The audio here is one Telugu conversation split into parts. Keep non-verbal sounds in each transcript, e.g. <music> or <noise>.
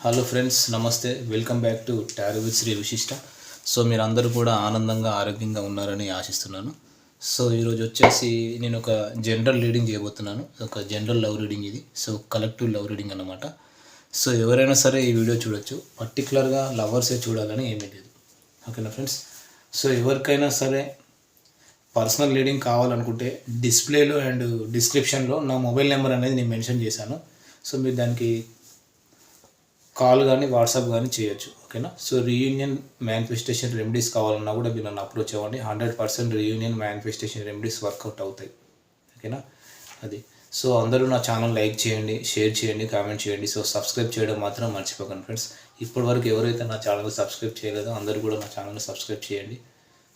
హలో ఫ్రెండ్స్ నమస్తే. Welcome back to tarot with Sri Vishishta so మీరు అందరూ కూడా ఆనందంగా ఆరోగ్యంగా ఉన్నారని ఆశిస్తున్నాను. సో ఈరోజు వచ్చేసి నేను ఒక జనరల్ రీడింగ్ చేయబోతున్నాను. ఒక జనరల్ లవ్ రీడింగ్ ఇది. సో కలెక్టివ్ లవ్ రీడింగ్ అనమాట సో ఎవరైనా సరే ఈ వీడియో చూడొచ్చు. పర్టికులర్గా లవర్సే చూడాలని ఏమీ లేదు. ఓకేనా ఫ్రెండ్స్ సో ఎవరికైనా సరే పర్సనల్ రీడింగ్ కావాలనుకుంటే డిస్ప్లేలో అండ్ డిస్క్రిప్షన్లో నా మొబైల్ నెంబర్ అనేది నేను మెన్షన్ చేశాను. సో మీరు దానికి కాల్ కానీ వాట్సాప్ కానీ చేయొచ్చు ఓకేనా? సో రీయూనియన్ మేనిఫెస్టేషన్ రెమెడీస్ కావాలన్నా కూడా మీరు నన్ను అప్రోచ్ అవ్వండి. Hundred percent reunion manifestation remedies work out అవుతాయి ఓకేనా? అది. సో అందరూ నా ఛానల్ లైక్ చేయండి షేర్ చేయండి కామెంట్ చేయండి. సో సబ్స్క్రైబ్ చేయడం మాత్రం మర్చిపోకండి ఫ్రెండ్స్ ఇప్పటివరకు ఎవరైతే నా ఛానల్ సబ్స్క్రైబ్ చేయలేదో అందరూ కూడా నా ఛానల్ని సబ్స్క్రైబ్ చేయండి.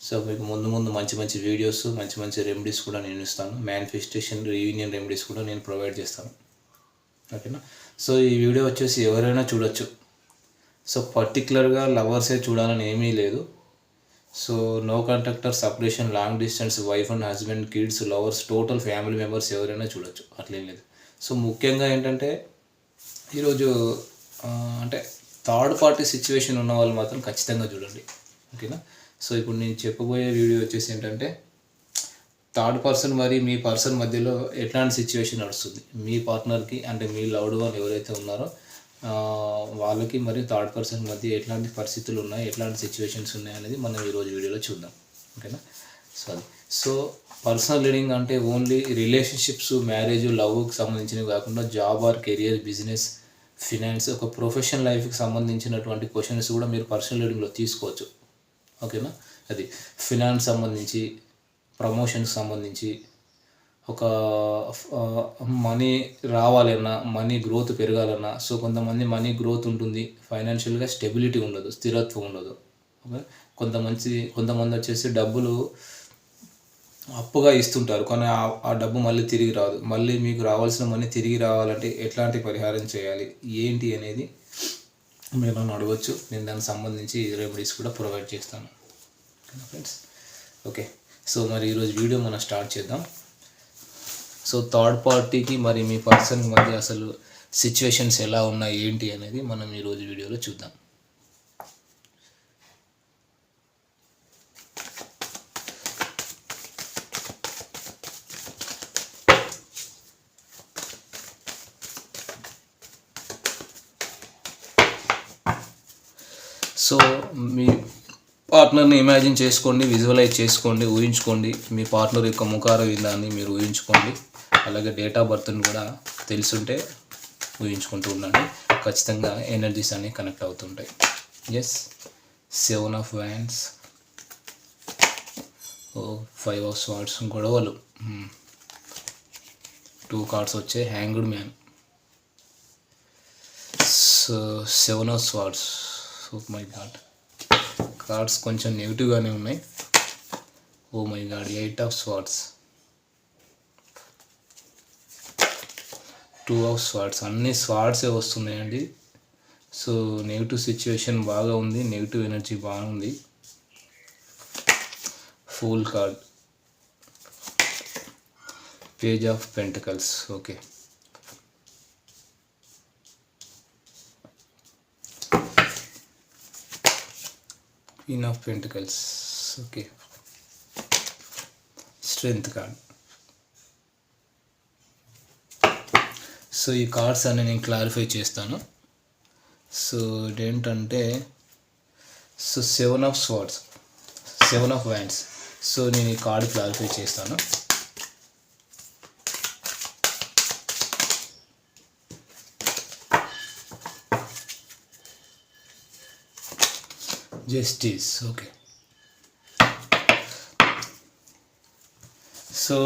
సో మీకు ముందు ముందు మంచి మంచి వీడియోస్ మంచి మంచి రెమెడీస్ కూడా నేను ఇస్తాను. మేనిఫెస్టేషన్ రీయూనియన్ రెమెడీస్ కూడా నేను ప్రొవైడ్ చేస్తాను ఓకేనా? సో ఈ వీడియో వచ్చేసి ఎవరైనా చూడొచ్చు. సో పర్టికులర్గా లవర్సే చూడాలని ఏమీ లేదు. So no contact or separation long distance wife and husband kids lovers total family members ఎవరైనా చూడొచ్చు. అట్లేం లేదు. సో ముఖ్యంగా ఏంటంటే ఈరోజు అంటే థర్డ్ పార్టీ సిచ్యువేషన్ ఉన్న వాళ్ళు మాత్రం ఖచ్చితంగా చూడండి. ఓకేనా? సో ఇప్పుడు నేను చెప్పబోయే వీడియో వచ్చేసి ఏంటంటే థర్డ్ పర్సన్ మరి మీ పర్సన్ మధ్యలో ఎట్లాంటి సిచ్యువేషన్ నడుస్తుంది? మీ పార్ట్నర్కి అంటే మీ లవ్డ్ వన్ ఎవరైతే ఉన్నారో వాళ్ళకి మరియు థర్డ్ పర్సన్ మధ్య ఎట్లాంటి పరిస్థితులు ఉన్నాయి? ఎట్లాంటి సిచ్యువేషన్స్ ఉన్నాయి అనేది మనం ఈరోజు వీడియోలో చూద్దాం. ఓకేనా? సో అది. సో పర్సనల్ లీడింగ్ అంటే ఓన్లీ రిలేషన్షిప్స్ మ్యారేజ్ లవ్కి సంబంధించినవి కాకుండా job or career business finance ఒక ప్రొఫెషనల్ లైఫ్కి సంబంధించినటువంటి క్వశ్చన్స్ కూడా మీరు పర్సనల్ లీడింగ్లో తీసుకోవచ్చు. ఓకేనా? అది. ఫినాన్స్ సంబంధించి ప్రమోషన్కి సంబంధించి ఒక మనీ రావాలన్నా మనీ గ్రోత్ పెరగాలన్నా సో కొంతమంది మనీ గ్రోత్ ఉంటుంది ఫైనాన్షియల్గా స్టెబిలిటీ ఉండదు స్థిరత్వం ఉండదు. ఓకే? కొంతమంది కొంతమంది వచ్చేసి డబ్బులు అప్పుగా ఇస్తుంటారు కానీ ఆ- ఆ డబ్బు మళ్ళీ తిరిగి రాదు. మళ్ళీ మీకు రావాల్సిన మనీ తిరిగి రావాలంటే ఎట్లాంటి పరిహారం చేయాలి ఏంటి అనేది మీరు నన్ను అడగచ్చు. నేను దానికి సంబంధించి రెమెడీస్ కూడా ప్రొవైడ్ చేస్తాను. ఫ్రెండ్స్? ఓకే. సో మరి ఈరోజు వీడియో మనం స్టార్ట్ చేద్దాం. సో థర్డ్ పార్టీకి మరి మీ పర్సన్ మధ్య అసలు సిచ్యువేషన్స్ ఎలా ఉన్నాయి ఏంటి అనేది మనం ఈరోజు వీడియోలో చూద్దాం సో మీ పార్ట్నర్ని ఇమాజిన్ చేసుకోండి విజువలైజ్ చేసుకోండి ఊహించుకోండి. మీ పార్ట్నర్ యొక్క ముఖార విధాన్ని మీరు ఊహించుకోండి. అలాగే డేట్ ఆఫ్ బర్త్ని కూడా తెలుసుంటే ఊహించుకుంటూ ఉండండి. ఖచ్చితంగా ఎనర్జీస్ అన్నీ కనెక్ట్ అవుతుంటాయి. Yes seven of wands oh five of swords గొడవలు. Hmm. టూ కార్డ్స్ వచ్చే hanged man so seven of swords soup my god cards కొంచెం నెగిటివ్గానే ఉన్నాయి. ఓ my god eight of swords two of swords అన్ని స్వార్డ్సే వస్తున్నాయండి. సో నెగిటివ్ సిచ్యువేషన్ బాగా ఉంది. నెగిటివ్ ఎనర్జీ బాగుంది full card page of pentacles okay queen of pentacles okay strength card so ఈ కార్డ్స్ అన్ని నేను క్లారిఫై చేస్తాను. సో ఇదేంటంటే so seven of swords seven of wands so నేను ఈ కార్డ్ క్లారిఫై చేస్తాను. Justice okay. సో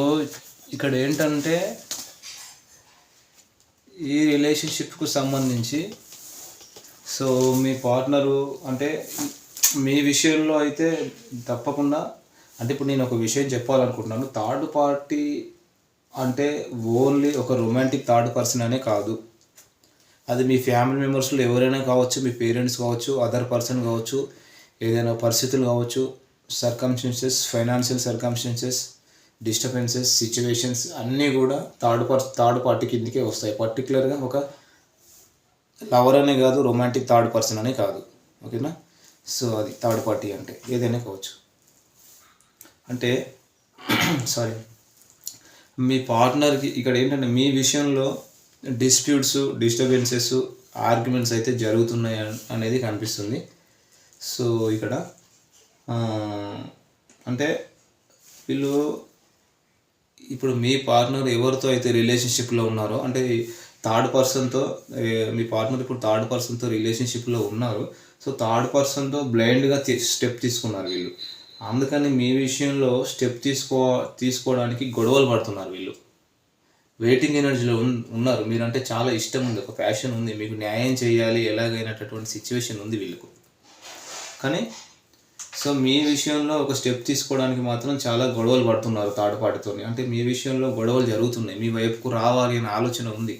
ఇక్కడ ఏంటంటే ఈ రిలేషన్షిప్కు సంబంధించి సో మీ పార్ట్నరు అంటే మీ విషయంలో అయితే తప్పకుండా అంటే ఇప్పుడు నేను ఒక విషయం చెప్పాలనుకుంటున్నాను. థర్డ్ పార్టీ అంటే ఓన్లీ ఒక రొమాంటిక్ థర్డ్ పర్సన్ అనే కాదు. అది మీ ఫ్యామిలీ మెంబర్స్లో ఎవరైనా కావచ్చు మీ పేరెంట్స్ కావచ్చు అదర్ పర్సన్ కావచ్చు ఏదైనా పరిస్థితులు కావచ్చు circumstances financial circumstances disturbances situations అన్నీ కూడా థర్డ్ పర్ థర్డ్ పార్టీ కిందకే వస్తాయి. పర్టికులర్గా ఒక లవర్ అనే కాదు రొమాంటిక్ థర్డ్ పర్సన్ అనే కాదు. ఓకేనా సో అది థర్డ్ పార్టీ అంటే ఏదైనా కావచ్చు. అంటే <clears throat> సారీ మీ పార్ట్నర్కి ఇక్కడ ఏంటంటే మీ విషయంలో డిస్ప్యూట్స్ డిస్టర్బెన్సెస్ ఆర్గ్యుమెంట్స్ అయితే జరుగుతున్నాయి అనేది కనిపిస్తుంది. సో ఇక్కడ అంటే వీళ్ళు ఇప్పుడు మీ పార్ట్నర్ ఎవరితో అయితే రిలేషన్షిప్లో ఉన్నారో అంటే థర్డ్ పర్సన్తో మీ పార్ట్నర్ ఇప్పుడు థర్డ్ పర్సన్తో రిలేషన్షిప్లో ఉన్నారు. సో థర్డ్ పర్సన్తో బ్లైండ్గా స్టెప్ తీసుకున్నారు వీళ్ళు. అందుకని మీ విషయంలో స్టెప్ తీసుకో తీసుకోవడానికి గొడవలు పడుతున్నారు వీళ్ళు. వెయిటింగ్ ఎనర్జీలో ఉన్ ఉన్నారు. మీరంటే చాలా ఇష్టం ఉంది ఒక ప్యాషన్ ఉంది మీకు న్యాయం చేయాలి ఎలాగైనటువంటి సిచ్యువేషన్ ఉంది వీళ్ళకు. కానీ సో మీ విషయంలో ఒక స్టెప్ తీసుకోవడానికి మాత్రం చాలా గొడవలు పడుతున్నారు థర్డ్ పార్టీతో అంటే మీ విషయంలో గొడవలు జరుగుతున్నాయి. మీ వైపుకు రావాలి అనే ఆలోచన ఉంది.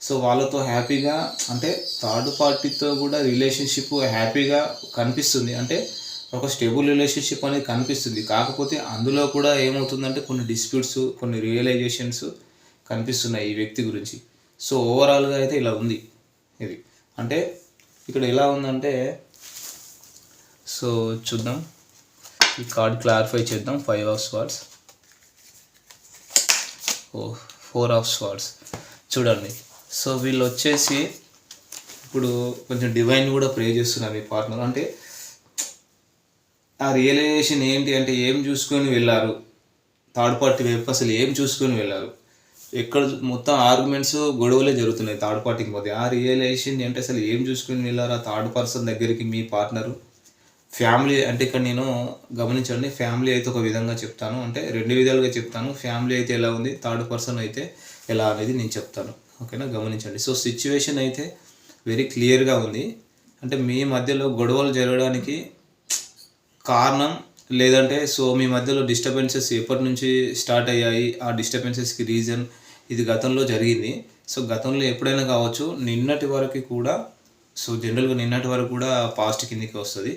సో వాళ్ళతో హ్యాపీగా అంటే థర్డ్ పార్టీతో కూడా రిలేషన్షిప్ హ్యాపీగా కనిపిస్తుంది. అంటే ఒక స్టేబుల్ రిలేషన్షిప్ అనేది కనిపిస్తుంది. కాకపోతే అందులో కూడా ఏమవుతుందంటే కొన్ని డిస్ప్యూట్స్ కొన్ని రియలైజేషన్స్ కనిపిస్తున్నాయి ఈ వ్యక్తి గురించి. సో ఓవరాల్గా అయితే ఇలా ఉంది ఇది. అంటే ఇక్కడ ఎలా ఉందంటే సో చూద్దాం. ఈ కార్డ్ క్లారిఫై చేద్దాం. Five of swords oh four of swords చూడండి. సో వీళ్ళు వచ్చేసి ఇప్పుడు కొంచెం డివైన్ కూడా ప్రే చేస్తున్నారు మీ పార్ట్నర్ అంటే ఆ రియలైజేషన్ ఏంటి అంటే ఏం చూసుకొని వెళ్ళారు? థర్డ్ పార్టీ వైపు అసలు ఏం చూసుకొని వెళ్ళారు? ఎక్కడ మొత్తం ఆర్గ్యుమెంట్స్ గొడవలే జరుగుతున్నాయి థర్డ్ పార్టీకి మధ్య. ఆ రియలైజేషన్ అంటే అసలు ఏం చూసుకొని వెళ్ళారు? ఆ థర్డ్ పర్సన్ దగ్గరికి మీ పార్ట్నరు ఫ్యామిలీ అంటే ఇక్కడ నేను గమనించండి ఫ్యామిలీ అయితే ఒక విధంగా చెప్తాను. అంటే రెండు విధాలుగా చెప్తాను. ఫ్యామిలీ అయితే ఎలా ఉంది? థర్డ్ పర్సన్ అయితే ఎలా అనేది నేను చెప్తాను. ఓకేనా? గమనించండి. సో సిచ్యువేషన్ అయితే వెరీ క్లియర్గా ఉంది. అంటే మీ మధ్యలో గొడవలు జరగడానికి కారణం లేదంటే సో మీ మధ్యలో డిస్టర్బెన్సెస్ ఎప్పటి నుంచి స్టార్ట్ అయ్యాయి? ఆ డిస్టర్బెన్సెస్కి రీజన్ ఇది గతంలో జరిగింది. సో గతంలో ఎప్పుడైనా కావచ్చు నిన్నటి వరకు కూడా సో జనరల్గా నిన్నటి వరకు కూడా పాస్ట్ కిందికి వస్తుంది.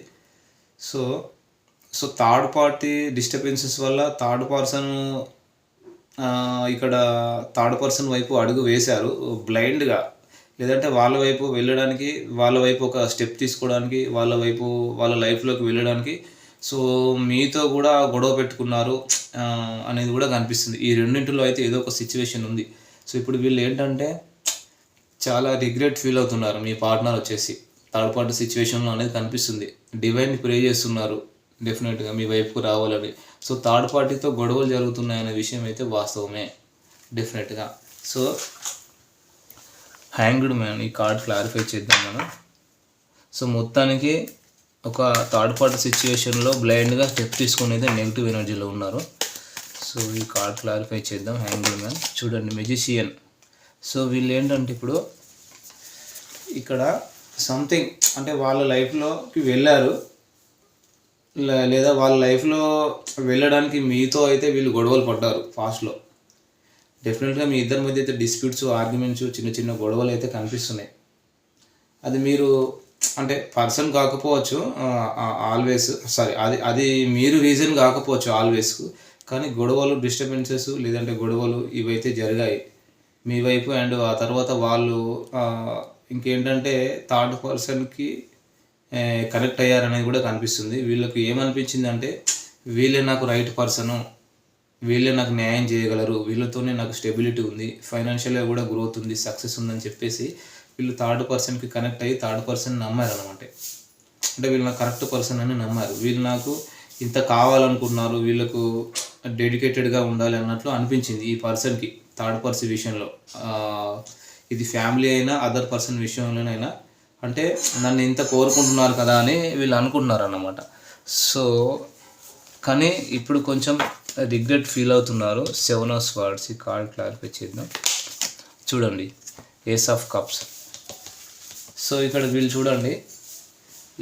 So so third party disturbances వల్ల థర్డ్ పర్సన్ ఇక్కడ థర్డ్ పర్సన్ వైపు అడుగు వేశారు బ్లైండ్గా లేదంటే వాళ్ళ వైపు వెళ్ళడానికి వాళ్ళ వైపు ఒక స్టెప్ తీసుకోవడానికి వాళ్ళ వైపు వాళ్ళ లైఫ్లోకి వెళ్ళడానికి. సో మీతో కూడా గొడవ పెట్టుకున్నారు అనేది కూడా కనిపిస్తుంది. ఈ రెండింటిలో అయితే ఏదో ఒక సిచ్యువేషన్ ఉంది. సో ఇప్పుడు వీళ్ళు ఏంటంటే చాలా రిగ్రెట్ ఫీల్ అవుతున్నారు మీ పార్ట్నర్ వచ్చేసి. థర్డ్ పార్టీ సిచ్యువేషన్లో అనేది కనిపిస్తుంది. డివైన్ ప్రే చేస్తున్నారు. డెఫినెట్గా మీ వైపుకు రావాలని. సో థర్డ్ పార్టీతో గొడవలు జరుగుతున్నాయనే విషయం అయితే వాస్తవమే. డెఫినెట్గా సో హ్యాంగ్డ్ మ్యాన్ ఈ కార్డ్ క్లారిఫై చేద్దాం మనం. సో మొత్తానికి ఒక థర్డ్ పార్టీ సిచ్యువేషన్లో బ్లైండ్గా స్టెప్ తీసుకునేది నెగిటివ్ ఎనర్జీలో ఉన్నారు. సో ఈ కార్డ్ క్లారిఫై చేద్దాం. హ్యాంగ్డ్ మ్యాన్ చూడండి మెజిషియన్ సో వీళ్ళు ఏంటంటే ఇప్పుడు ఇక్కడ సంథింగ్ అంటే వాళ్ళ లైఫ్లోకి వెళ్ళారు. లేదా వాళ్ళ లైఫ్లో వెళ్ళడానికి మీతో అయితే వీళ్ళు గొడవలు పడ్డారు ఫాస్ట్లో. డెఫినెట్గా మీ ఇద్దరి మధ్య అయితే డిస్ప్యూట్స్ ఆర్గ్యుమెంట్స్ చిన్న చిన్న గొడవలు అయితే కనిపిస్తున్నాయి. అది మీరు అంటే పర్సన్ కాకపోవచ్చు ఆల్వేస్ సారీ అది అది మీరు రీజన్ కాకపోవచ్చు ఆల్వేస్ కానీ గొడవలు డిస్టర్బెన్సెస్ లేదంటే గొడవలు ఇవైతే జరిగాయి. మీ వైపు అండ్ ఆ తర్వాత వాళ్ళు ఇంకేంటంటే థర్డ్ పర్సన్కి కనెక్ట్ అయ్యారనేది కూడా కనిపిస్తుంది. వీళ్ళకి ఏమనిపించింది అంటే వీళ్ళే నాకు రైట్ పర్సను వీళ్ళే నాకు న్యాయం చేయగలరు వీళ్ళతోనే నాకు స్టెబిలిటీ ఉంది ఫైనాన్షియల్గా కూడా గ్రోత్ ఉంది సక్సెస్ ఉందని చెప్పేసి వీళ్ళు థర్డ్ పర్సన్కి కనెక్ట్ అయ్యి థర్డ్ పర్సన్ నమ్మారు అనమాట అంటే వీళ్ళు నాకు కరెక్ట్ పర్సన్ అని నమ్మారు. వీళ్ళు నాకు ఇంత కావాలనుకున్నారు వీళ్ళకు డెడికేటెడ్గా ఉండాలి అన్నట్లు అనిపించింది ఈ పర్సన్కి థర్డ్ పర్సన్ విషయంలో. ఇది ఫ్యామిలీ అయినా అదర్ పర్సన్ విషయంలోనైనా అంటే నన్ను ఇంత కోరుకుంటున్నారు కదా అని వీళ్ళు అనుకుంటున్నారు అన్నమాట సో కానీ ఇప్పుడు కొంచెం రిగ్రెట్ ఫీల్ అవుతున్నారు. సెవెన్ ఆఫ్ స్వార్డ్స్ ఈ కార్డ్ క్లారిఫై చేద్దాం. చూడండి ఏస్ ఆఫ్ కప్స్. సో ఇక్కడ వీళ్ళు చూడండి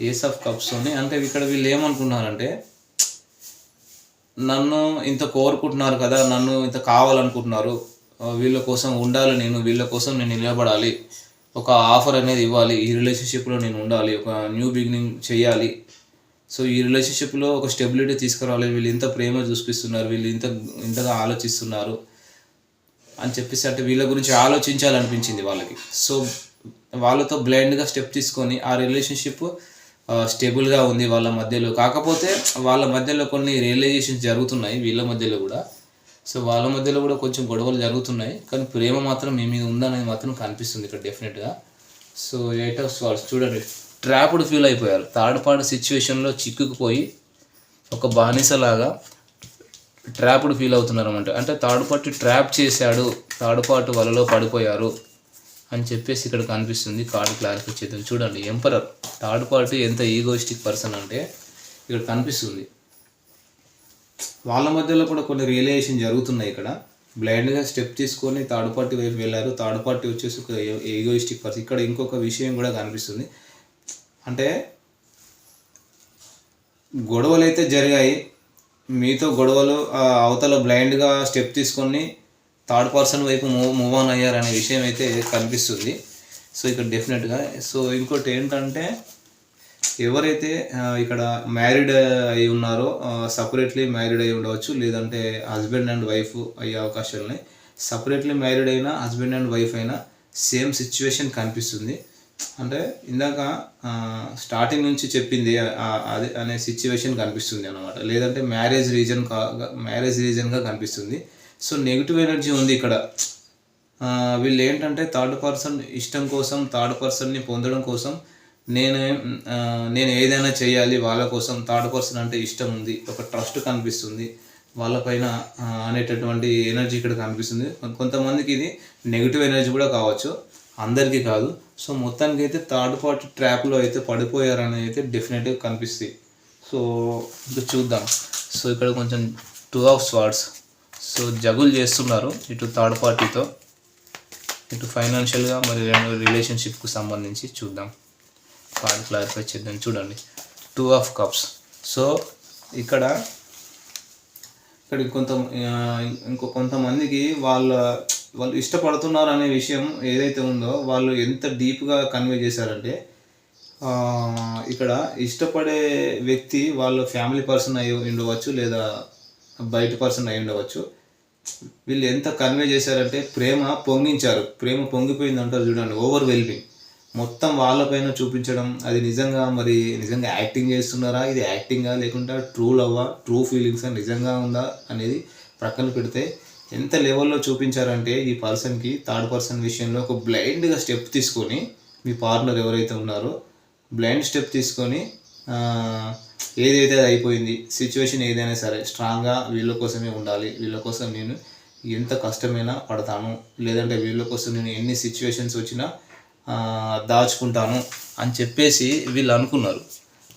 ఏస్ ఆఫ్ కప్స్ అని. అంటే ఇక్కడ వీళ్ళు ఏమనుకున్నారంటే నన్ను ఇంత కోరుకుంటున్నారు కదా నన్ను ఇంత కావాలనుకుంటున్నారు వీళ్ళ కోసం ఉండాలి నేను వీళ్ళ కోసం నేను నిలబడాలి. ఒక ఆఫర్ అనేది ఇవ్వాలి ఈ రిలేషన్షిప్లో నేను ఉండాలి ఒక న్యూ బిగినింగ్ చేయాలి. సో ఈ రిలేషన్షిప్లో ఒక స్టెబిలిటీ తీసుకురావాలి వీళ్ళు ఇంత ప్రేమ చూపిస్తున్నారు వీళ్ళు ఇంత ఇంతగా ఆలోచిస్తున్నారు అని చెప్పేసి అంటే వీళ్ళ గురించి ఆలోచించాలనిపించింది వాళ్ళకి. సో వాళ్ళతో బ్లైండ్గా స్టెప్ తీసుకొని ఆ రిలేషన్షిప్ స్టేబుల్గా ఉంది వాళ్ళ మధ్యలో. కాకపోతే వాళ్ళ మధ్యలో కొన్ని రియలైజేషన్స్ జరుగుతున్నాయి వీళ్ళ మధ్యలో కూడా. సో వాళ్ళ మధ్యలో కూడా కొంచెం గొడవలు జరుగుతున్నాయి. కానీ ప్రేమ మాత్రం మీ మీద ఉందనేది మాత్రం కనిపిస్తుంది ఇక్కడ డెఫినెట్గా సో ఎయిట్ ఆఫ్ స్వార్డ్స్ చూడండి. ట్రాప్డ్ ఫీల్ అయిపోయారు. థర్డ్ పార్ట్ సిచ్యువేషన్లో చిక్కుకుపోయి ఒక బానిసలాగా ట్రాప్డ్ ఫీల్ అవుతున్నారు అనమాట అంటే థర్డ్ పార్టీ ట్రాప్ చేశాడు. థర్డ్ పార్ట్ వలలో పడిపోయారు అని చెప్పేసి ఇక్కడ కనిపిస్తుంది. కార్డు క్లారిఫై చేద్దాం చూడండి ఎంపరర్ థర్డ్ పార్టీ ఎంత ఈగోయిస్టిక్ పర్సన్ అంటే ఇక్కడ కనిపిస్తుంది. వాళ్ళ మధ్యలో కూడా కొన్ని రియలైజేషన్ జరుగుతున్నాయి ఇక్కడ. బ్లైండ్గా స్టెప్ తీసుకొని థర్డ్ పార్టీ వైపు వెళ్ళారు. థర్డ్ పార్టీ వచ్చేసి ఒక ఈగోయిస్టిక్ పర్సన్ ఇక్కడ ఇంకొక విషయం కూడా కనిపిస్తుంది. అంటే గొడవలు అయితే జరిగాయి. మీతో గొడవలు అవతల బ్లైండ్గా స్టెప్ తీసుకొని థర్డ్ పర్సన్ వైపు మూవ్ మూవ్ ఆన్ అయ్యారనే విషయం అయితే కనిపిస్తుంది. సో ఇక్కడ డెఫినెట్గా సో ఇంకోటి ఏంటంటే ఎవరైతే ఇక్కడ మ్యారీడ్ అయి ఉన్నారో సపరేట్లీ మ్యారీడ్ అయి ఉండవచ్చు లేదంటే హస్బెండ్ అండ్ వైఫ్ అయ్యే అవకాశాలు ఉన్నాయి. సపరేట్లీ మ్యారీడ్ అయినా హస్బెండ్ అండ్ వైఫ్ అయినా సేమ్ సిచ్యువేషన్ కనిపిస్తుంది. అంటే ఇందాక స్టార్టింగ్ నుంచి చెప్పింది అదే అనే సిచ్యువేషన్ కనిపిస్తుంది అనమాట లేదంటే మ్యారేజ్ రీజన్ కా మ్యారేజ్ రీజన్గా కనిపిస్తుంది. సో నెగిటివ్ ఎనర్జీ ఉంది ఇక్కడ. వీళ్ళు ఏంటంటే థర్డ్ పర్సన్ ఇష్టం కోసం థర్డ్ పర్సన్ని పొందడం కోసం నేను నేను ఏదైనా చేయాలి వాళ్ళ కోసం థర్డ్ పర్సన్ అంటే ఇష్టం ఉంది ఒక ట్రస్ట్ కనిపిస్తుంది వాళ్ళపైన అనేటటువంటి ఎనర్జీ ఇక్కడ కనిపిస్తుంది. కొంతమందికి ఇది నెగిటివ్ ఎనర్జీ కూడా కావచ్చు అందరికీ కాదు. సో మొత్తానికి అయితే థర్డ్ పార్టీ ట్రాప్లో అయితే పడిపోయారని అయితే డెఫినెట్గా కనిపిస్తుంది సో ఇంకా చూద్దాం. సో ఇక్కడ కొంచెం టూ ఆఫ్ స్వార్డ్స్. సో జగులు చేస్తున్నారు ఇటు థర్డ్ పార్టీతో. ఇటు ఫైనాన్షియల్గా మరి రెండు రిలేషన్షిప్కు సంబంధించి చూద్దాం. కార్డ్ క్లారిఫై చేద్దాం. చూడండి. టూ ఆఫ్ కప్స్ సో ఇక్కడ ఇక్కడ కొంత ఇంకో కొంతమందికి వాళ్ళ వాళ్ళు ఇష్టపడుతున్నారు అనే విషయం ఏదైతే ఉందో వాళ్ళు ఎంత డీప్గా కన్వే చేశారంటే ఇక్కడ ఇష్టపడే వ్యక్తి వాళ్ళ ఫ్యామిలీ పర్సన్ అయి ఉండవచ్చు లేదా బయట పర్సన్ అయి ఉండవచ్చు. వీళ్ళు ఎంత కన్వే చేశారంటే ప్రేమ పొంగించారు. ప్రేమ పొంగిపోయింది అంటారు చూడండి. ఓవర్ వెల్మింగ్ మొత్తం వాళ్ళపైన చూపించడం అది నిజంగా మరి నిజంగా యాక్టింగ్ చేస్తున్నారా? ఇది యాక్టింగా లేకుంటే ట్రూ లవ్వా ట్రూ ఫీలింగ్స్? నిజంగా ఉందా? అనేది ప్రక్కన పెడితే ఎంత లెవెల్లో చూపించారంటే ఈ పర్సన్కి థర్డ్ పర్సన్ విషయంలో ఒక బ్లైండ్గా స్టెప్ తీసుకొని మీ పార్ట్నర్ ఎవరైతే ఉన్నారో బ్లైండ్ స్టెప్ తీసుకొని ఏదైతే అది అయిపోయింది సిచ్యువేషన్ ఏదైనా సరే స్ట్రాంగ్గా వీళ్ళ కోసమే ఉండాలి వీళ్ళ కోసం నేను ఎంత కష్టమైనా పడతాను లేదంటే వీళ్ళ కోసం నేను ఎన్ని సిచ్యువేషన్స్ వచ్చినా దాచుకుంటాను అని చెప్పేసి వీళ్ళు అనుకున్నారు.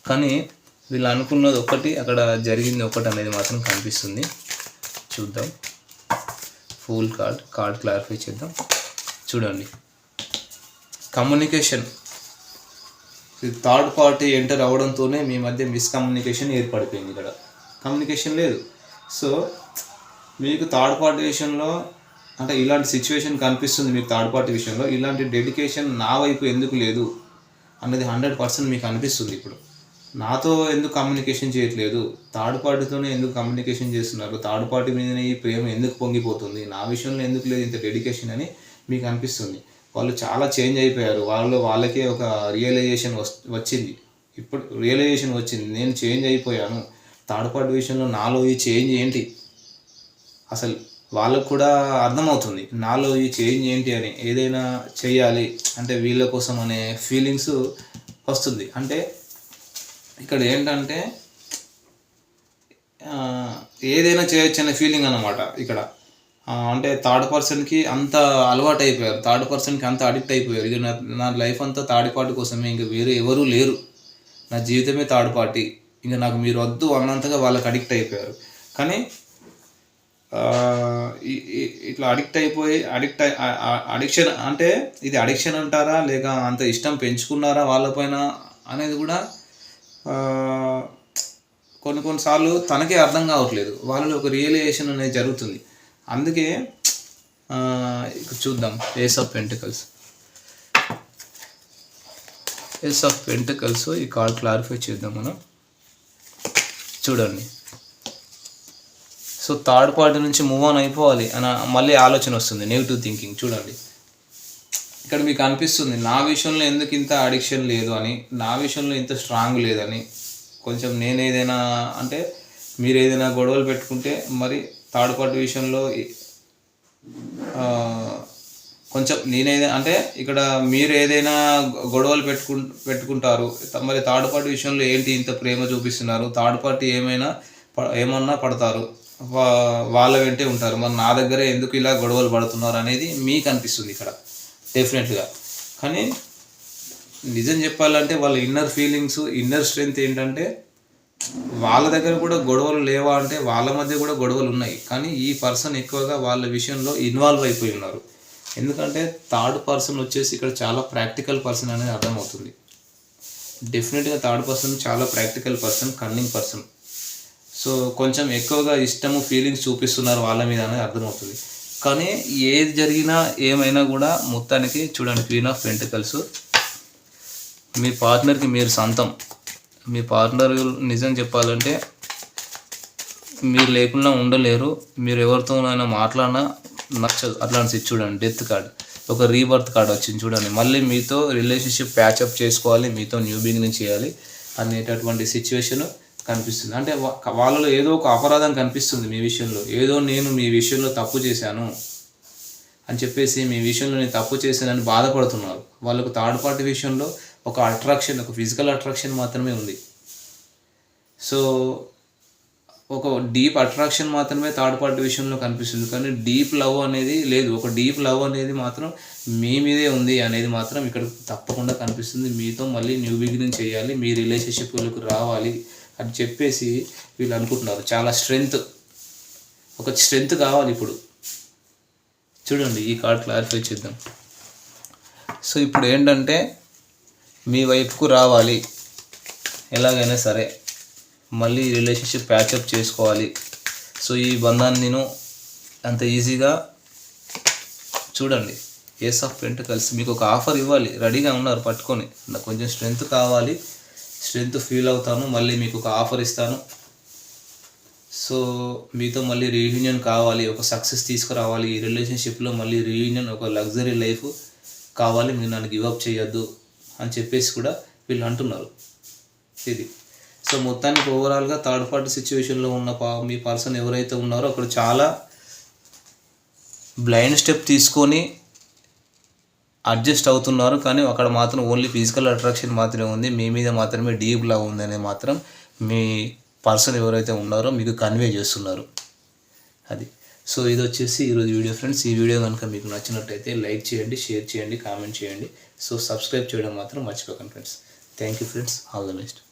కానీ వీళ్ళు అనుకున్నది ఒకటి అక్కడ జరిగింది ఒకటి అనేది మాత్రం కనిపిస్తుంది. చూద్దాం. ఫుల్ కార్డ్ కార్డ్ క్లారిఫై చేద్దాం. చూడండి. కమ్యూనికేషన్ థర్డ్ పార్టీ ఎంటర్ అవడంతోనే మీ మధ్య మిస్కమ్యూనికేషన్ ఏర్పడిపోయింది ఇక్కడ. కమ్యూనికేషన్ లేదు. సో మీకు థర్డ్ పార్టీ విషయంలో అంటే ఇలాంటి సిచ్యువేషన్ కనిపిస్తుంది మీకు థర్డ్ పార్టీ విషయంలో. ఇలాంటి డెడికేషన్ నా వైపు ఎందుకు లేదు అన్నది హండ్రెడ్ పర్సెంట్ మీకు అనిపిస్తుంది ఇప్పుడు. నాతో ఎందుకు కమ్యూనికేషన్ చేయట్లేదు? థర్డ్ పార్టీతోనే ఎందుకు కమ్యూనికేషన్ చేస్తున్నారు? థర్డ్ పార్టీ మీదనే ఈ ప్రేమ ఎందుకు పొంగిపోతుంది? నా విషయంలో ఎందుకు లేదు ఇంత డెడికేషన్ అని మీకు అనిపిస్తుంది. వాళ్ళు చాలా చేంజ్ అయిపోయారు. వాళ్ళు వాళ్ళకే ఒక రియలైజేషన్ వచ్చింది. ఇప్పుడు రియలైజేషన్ వచ్చింది. నేను చేంజ్ అయిపోయాను. థర్డ్ పార్టీ విషయంలో నాలో ఈ చేంజ్ ఏంటి? అసలు వాళ్ళకు కూడా అర్థమవుతుంది. నాలో ఈ చేంజ్ ఏంటి అని ఏదైనా చేయాలి అంటే వీళ్ళ కోసం అనే ఫీలింగ్స్ వస్తుంది. అంటే ఇక్కడ ఏంటంటే ఏదైనా చేయొచ్చు అనే ఫీలింగ్ అనమాట ఇక్కడ. అంటే థర్డ్ పర్సన్కి అంత అలవాటు అయిపోయారు థర్డ్ పర్సన్కి అంత అడిక్ట్ అయిపోయారు. ఇక నా నా లైఫ్ అంతా థర్డ్ పార్టీ కోసమే. ఇంకా వేరే ఎవరూ లేరు. నా జీవితమే థర్డ్ పార్టీ. ఇంకా నాకు మీరు వద్దు అన్నంతగా వాళ్ళకి అడిక్ట్ అయిపోయారు. కానీ ఇట్లా అడిక్ట్ అయిపోయి అడిక్ట్ అడిక్షన్ అంటే ఇది అడిక్షన్ అంటారా? లేక అంత ఇష్టం పెంచుకున్నారా వాళ్ళపైన అనేది కూడా కొన్ని కొన్నిసార్లు తనకే అర్థం కావట్లేదు. వాళ్ళలో ఒక రియలైజేషన్ అనేది జరుగుతుంది. అందుకే చూద్దాం. Ace of pentacles ace of pentacles ఈ కార్డ్ క్లారిఫై చేద్దాం మనం. చూడండి. సో థర్డ్ పార్టీ నుంచి మూవ్ ఆన్ అయిపోవాలి అని మళ్ళీ ఆలోచన వస్తుంది నెగిటివ్ థింకింగ్ చూడండి. ఇక్కడ మీకు అనిపిస్తుంది నా విషయంలో ఎందుకు ఇంత అడిక్షన్ లేదు అని నా విషయంలో ఇంత స్ట్రాంగ్ లేదని. కొంచెం నేను ఏదైనా అంటే మీరు ఏదైనా గొడవలు పెట్టుకుంటే మరి థర్డ్ పార్టీ విషయంలో కొంచెం నేనేదైనా అంటే ఇక్కడ మీరు ఏదైనా గొడవలు పెట్టుకు పెట్టుకుంటారు మరి థర్డ్ పార్టీ విషయంలో ఏంటి ఇంత ప్రేమ చూపిస్తున్నారు థర్డ్ పార్టీ ఏమైనా ఏమన్నా పడతారు? వాళ్ళ వెంటే ఉంటారు. మరి నా దగ్గరే ఎందుకు ఇలా గొడవలు పడుతున్నారు అనేది మీకు అనిపిస్తుంది ఇక్కడ. డెఫినెట్గా కానీ నిజం చెప్పాలంటే వాళ్ళ ఇన్నర్ ఫీలింగ్స్ ఇన్నర్ స్ట్రెంగ్త్ ఏంటంటే వాళ్ళ దగ్గర కూడా గొడవలు లేవా అంటే వాళ్ళ మధ్య కూడా గొడవలు ఉన్నాయి. కానీ ఈ పర్సన్ ఎక్కువగా వాళ్ళ విషయంలో ఇన్వాల్వ్ అయిపోయి ఉన్నారు. ఎందుకంటే థర్డ్ పర్సన్ వచ్చేసి ఇక్కడ చాలా ప్రాక్టికల్ పర్సన్ అనేది అర్థమవుతుంది. డెఫినెట్గా థర్డ్ పర్సన్ చాలా practical person cunning person so కొంచెం ఎక్కువగా ఇష్టము ఫీలింగ్స్ చూపిస్తున్నారు వాళ్ళ మీద అనేది అర్థమవుతుంది. కానీ ఏది జరిగినా ఏమైనా కూడా మొత్తానికి చూడండి క్వీన్ ఆఫ్ పెంటికల్స్ మీ పార్ట్నర్కి మీరు సొంతం. మీ పార్ట్నర్ నిజం చెప్పాలంటే మీరు లేకుండా ఉండలేరు. మీరు ఎవరితోనైనా మాట్లాడినా నచ్చదు. అట్లాంటి చూడండి డెత్ కార్డ్ ఒక రీబర్త్ కార్డ్ వచ్చింది చూడండి. మళ్ళీ మీతో రిలేషన్షిప్ ప్యాచప్ చేసుకోవాలి మీతో న్యూ బిగినింగ్ చేయాలి అనేటటువంటి సిచ్యువేషను కనిపిస్తుంది. అంటే వాళ్ళలో ఏదో ఒక అపరాధం కనిపిస్తుంది మీ విషయంలో. ఏదో నేను మీ విషయంలో తప్పు చేశాను అని చెప్పేసి మీ విషయంలో నేను తప్పు చేశానని బాధపడుతున్నారు. వాళ్ళకు థర్డ్ పార్టీ విషయంలో ఒక అట్రాక్షన్ ఒక ఫిజికల్ అట్రాక్షన్ మాత్రమే ఉంది. సో ఒక డీప్ అట్రాక్షన్ మాత్రమే థర్డ్ పార్టీ విషయంలో కనిపిస్తుంది. కానీ డీప్ లవ్ అనేది లేదు. ఒక డీప్ లవ్ అనేది మాత్రం మీ మీదే ఉంది అనేది మాత్రం ఇక్కడ తప్పకుండా కనిపిస్తుంది. మీతో మళ్ళీ న్యూ బిగినింగ్ చేయాలి. మీ రిలేషన్షిప్లకు రావాలి. అని చెప్పేసి వీళ్ళు అనుకుంటున్నారు. చాలా స్ట్రెంగ్త్ ఒక స్ట్రెంగ్త్ కావాలి ఇప్పుడు. చూడండి ఈ కార్డ్ క్లారిఫై చేద్దాం. సో ఇప్పుడు ఏంటంటే మీ వైపుకు రావాలి. ఎలాగైనా సరే. మళ్ళీ రిలేషన్షిప్ ప్యాచప్ చేసుకోవాలి. సో ఈ బంధాన్ని నేను అంత ఈజీగా చూడండి. ఏస్ ఆఫ్ పెంటకల్స్ మీకు ఒక ఆఫర్ ఇవ్వాలి. రెడీగా ఉన్నారు పట్టుకొని. నాకు కొంచెం స్ట్రెంగ్త్ కావాలి. స్ట్రెంగ్త్ ఫీల్ అవుతాను మళ్ళీ మీకు ఒక ఆఫర్ ఇస్తాను. సో మీతో మళ్ళీ రీయూనియన్ కావాలి ఒక సక్సెస్ తీసుకురావాలి ఈ రిలేషన్షిప్లో మళ్ళీ రీయూనియన్ ఒక లగ్జరీ లైఫ్ కావాలి మీరు నన్ను గివప్ చేయొద్దు అని చెప్పేసి కూడా వీళ్ళు అంటున్నారు. ఇది. సో మొత్తానికి ఓవరాల్గా థర్డ్ పార్టీ సిచ్యువేషన్లో ఉన్న పా మీ పర్సన్ ఎవరైతే ఉన్నారో అక్కడ చాలా బ్లైండ్ స్టెప్ తీసుకొని అడ్జస్ట్ అవుతున్నారు కానీ అక్కడ మాత్రం ఓన్లీ ఫిజికల్ అట్రాక్షన్ మాత్రమే ఉంది. మీ మీద మాత్రమే డీప్ లవ్ ఉందనే మాత్రం మీ పర్సన్ ఎవరైతే ఉన్నారో మీకు కన్వే చేస్తున్నారు. అది. సో ఇది వచ్చేసి ఈరోజు వీడియో ఫ్రెండ్స్ ఈ వీడియో కనుక మీకు నచ్చినట్టయితే లైక్ చేయండి షేర్ చేయండి కామెంట్ చేయండి. సో సబ్స్క్రైబ్ చేయడం మాత్రం మర్చిపోకండి friends thank you friends all the best